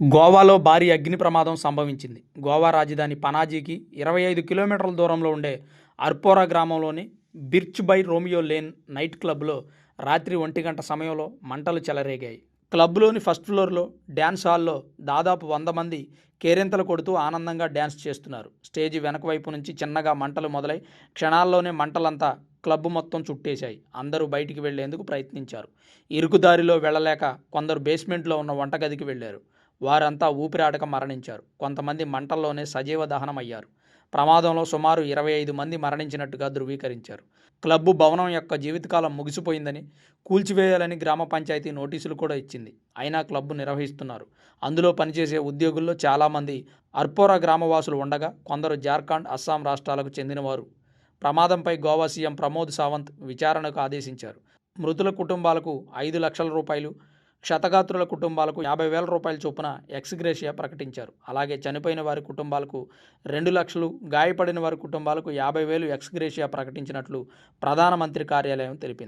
గోవాలో భారీ అగ్ని ప్రమాదం సంభవించింది. గోవా రాజధాని పనాజీకి ఇరవై ఐదు కిలోమీటర్ల దూరంలో ఉండే అర్పోరా గ్రామంలోని Birch by Romeo lane night క్లబ్లో రాత్రి ఒంటి గంట సమయంలో మంటలు చెలరేగాయి. క్లబ్లోని ఫస్ట్ ఫ్లోర్లో డ్యాన్స్ హాల్లో దాదాపు వంద మంది కేరింతలు కొడుతూ ఆనందంగా డ్యాన్స్ చేస్తున్నారు. స్టేజి వెనక వైపు నుంచి చిన్నగా మంటలు మొదలై క్షణాల్లోనే మంటలంతా క్లబ్ మొత్తం చుట్టేశాయి. అందరూ బయటికి వెళ్ళేందుకు ప్రయత్నించారు. ఇరుకుదారిలో వెళ్ళలేక కొందరు బేస్మెంట్లో ఉన్న వంటగదికి వెళ్ళారు వారంతా ఊపిరాడక మరణించారు. కొంతమంది మంటల్లోనే సజీవ దహనమయ్యారు. ప్రమాదంలో సుమారు ఇరవై ఐదు మంది మరణించినట్టుగా ధృవీకరించారు. క్లబ్బు భవనం యొక్క జీవితకాలం ముగిసిపోయిందని కూల్చివేయాలని గ్రామ పంచాయతీ నోటీసులు కూడా ఇచ్చింది. అయినా క్లబ్బు నిర్వహిస్తున్నారు. అందులో పనిచేసే ఉద్యోగుల్లో చాలామంది అర్పోరా గ్రామవాసులు ఉండగా కొందరు జార్ఖండ్ అస్సాం రాష్ట్రాలకు చెందినవారు. ప్రమాదంపై గోవా సీఎం ప్రమోద్ సావంత్ విచారణకు ఆదేశించారు. మృతుల కుటుంబాలకు ఐదు లక్షల రూపాయలు క్షతగాత్రుల కుటుంబాలకు యాభై వేల రూపాయల చొప్పున ఎక్స్గ్రేషియా ప్రకటించారు. అలాగే చనిపోయిన వారి కుటుంబాలకు రెండు లక్షలు గాయపడిన వారి కుటుంబాలకు యాభై వేలు ఎక్స్గ్రేషియా ప్రకటించినట్లు ప్రధానమంత్రి కార్యాలయం తెలిపింది.